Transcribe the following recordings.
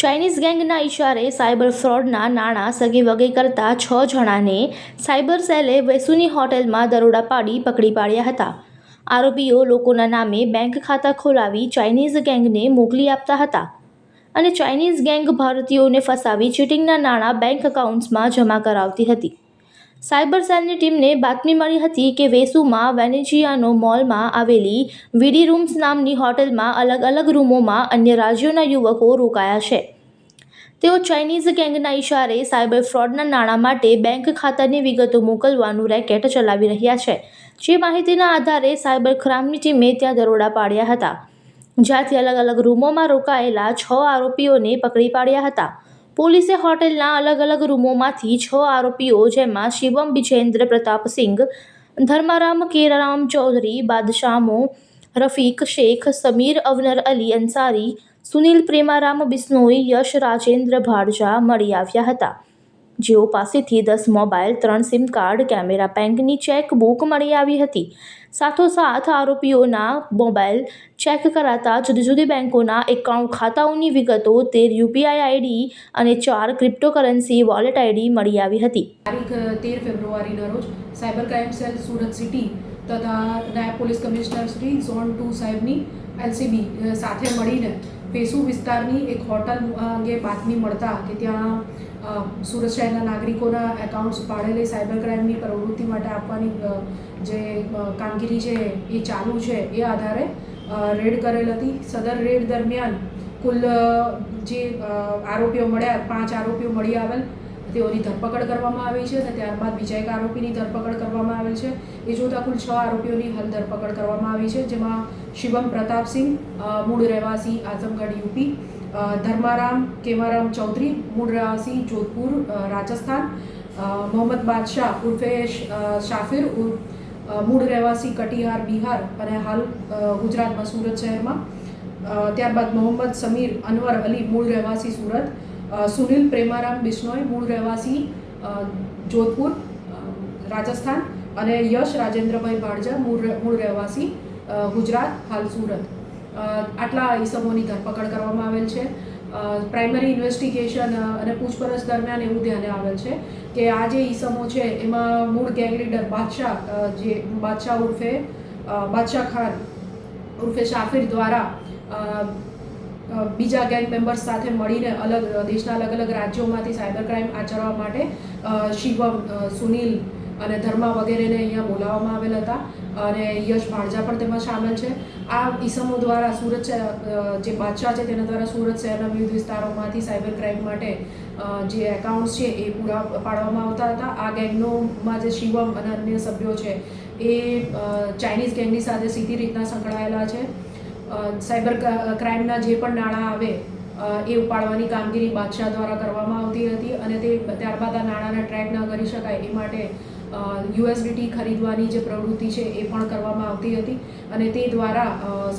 Chinese ગેંગના ઇશારે cyber ફ્રોડના નાણાં સગે વગે કરતા છ જણાને સાયબર સેલે વેસુની હોટેલમાં દરોડા પાડી પકડી પાડ્યા હતા. આરોપીઓ લોકોના નામે બેંક ખાતા ખોલાવી ચાઇનીઝ ગેંગને મોકલી આપતા હતા અને ચાઇનીઝ ગેંગ ભારતીયોને ફસાવી ચીટિંગના નાણાં બેંક એકાઉન્ટ્સમાં જમા કરાવતી હતી. સાયબર સેલની ટીમને બાતમી મળી હતી કે વેસુમાં વેનેજિયાનો મોલમાં આવેલી વીડી રૂમ્સ નામની હોટેલમાં અલગ અલગ રૂમોમાં અન્ય રાજ્યોના યુવકો રોકાયા છે. તેઓ ચાઇનીઝ ગેંગના ઇશારે સાયબર ફ્રોડના નાણાં માટે બેંક ખાતાની વિગતો મોકલવાનું રેકેટ ચલાવી રહ્યા છે, જે માહિતીના આધારે સાયબર ક્રાઇમની ટીમે ત્યાં દરોડા પાડ્યા હતા, જ્યાંથી અલગ અલગ રૂમોમાં રોકાયેલા છ આરોપીઓને પકડી પાડ્યા હતા. પોલીસે હોટેલના અલગ અલગ રૂમોમાંથી છ આરોપીઓ, જેમાં શિવમ, બિજેન્દ્ર પ્રતાપસિંઘ ધર્મારામ, કેરારામ ચૌધરી બાદશામો રફીક, શેખ, સમીર, અવનર અલી અંસારી, સુનિલ પ્રેમારામ, બિસ્નોઈ, યશ, રાજેન્દ્ર ભાડજા મળી આવ્યા હતા. જેઓ પાસેથી દસ મોબાઈલ, ત્રણ સિમ કાર્ડ, કેમેરા બેંકની ચેક બુક મળી આવી હતી. સાથોસાથ આરોપીઓના મોબાઈલ ચેક કરાતા જુદી જુદી બેંકોના એકાઉન્ટ ખાતાઓની વિગતો, તેર યુપીઆઈ આઈડી અને ચાર ક્રિપ્ટોકરન્સી વોલેટ આઈડી મળી આવી હતી. તારીખ, તેર ફેબ્રુઆરીના રોજ cyber crime cell Surat city તથા નાયબ પોલીસ કમિશનર શ્રી ઝોન ટુ સાહેબની એલસીબી સાથે મળીને પેસુ વિસ્તારની એક હોટલ અંગે બાતમી મળતા કે ત્યાં સુરત શહેરના નાગરિકોના એકાઉન્ટ્સ પાડેલી સાયબર ક્રાઇમની પ્રવૃત્તિ માટે આપવાની જે કામગીરી છે એ ચાલુ છે એ આધારે રેડ કરેલ હતી. સદર રેડ દરમિયાન કુલ જે આરોપીઓ મળ્યા, પાંચ આરોપીઓ મળી આવેલ. તેઓની ધરપકડ કરવામાં આવી છે અને ત્યારબાદ બીજા એક આરોપીની ધરપકડ કરવામાં આવેલ છે. એ જોતાં કુલ છ આરોપીઓની હાલ ધરપકડ કરવામાં આવી છે, જેમાં શિવમ પ્રતાપસિંહ મૂળ રહેવાસી આઝમગઢ યુપી ધર્મારામ કેમારામ ચૌધરી, મૂળ રહેવાસી જોધપુર રાજસ્થાન મોહમ્મદ બાદશાહ ઉર્ફે શાફિર મૂળ રહેવાસી કટિહાર, બિહાર અને હાલ ગુજરાતમાં સુરત શહેરમાં. ત્યારબાદ મોહમ્મદ સમીર અનવર અલી, મૂળ રહેવાસી સુરત. સુનિલ પ્રેમારામ બિશ્નોઈ, મૂળ રહેવાસી જોધપુર રાજસ્થાન અને યશ રાજેન્દ્રભાઈ ભાડજા, મૂળ મૂળ રહેવાસી ગુજરાત, હાલ સુરત. આટલા ઈસમોની ધરપકડ કરવામાં આવેલ છે. પ્રાઇમરી ઇન્વેસ્ટિગેશન અને પૂછપરછ દરમિયાન એવું ધ્યાને આવેલ છે કે આ જે ઈસમો છે, એમાં મૂળ ગેંગ લીડર બાદશાહ જે બાદશાહ ઉર્ફે બાદશાહ ખાન ઉર્ફે શાફિર દ્વારા બીજા ગેંગ મેમ્બર્સ સાથે મળીને અલગ દેશના અલગ અલગ રાજ્યોમાંથી સાયબર ક્રાઇમ આચરવા માટે શિવમ સુનિલ અને ધર્મા વગેરેને અહીંયા બોલાવવામાં આવેલ હતા અને યશ ભાણજા પણ તેમાં સામેલ છે. આ ઈસમો દ્વારા સુરત જે બાદશાહ છે તેના દ્વારા સુરત શહેરના વિવિધ વિસ્તારોમાંથી સાયબર ક્રાઇમ માટે જે એકાઉન્ટ્સ છે એ પૂરા પાડવામાં આવતા હતા. આ ગેંગનોમાં જે શિવમ અને અન્ય સભ્યો છે એ ચાઇનીઝ ગેંગની સાથે સીધી રીતના સંકળાયેલા છે. સાયબર ક્રાઇમના જે પણ નાણાં આવે એ ઉપાડવાની કામગીરી બાદશાહ દ્વારા કરવામાં આવતી હતી અને તે ત્યારબાદ આ નાણાંને ટ્રેક ન કરી શકાય એ માટે યુએસડીટી ખરીદવાની જે પ્રવૃત્તિ છે એ પણ કરવામાં આવતી હતી અને તે દ્વારા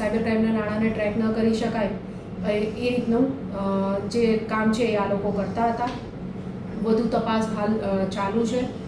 સાયબર ક્રાઇમના નાણાંને ટ્રેક ન કરી શકાય, એ રીતનું જે કામ છે એ આ લોકો કરતા હતા. વધુ તપાસ હાલ ચાલુ છે.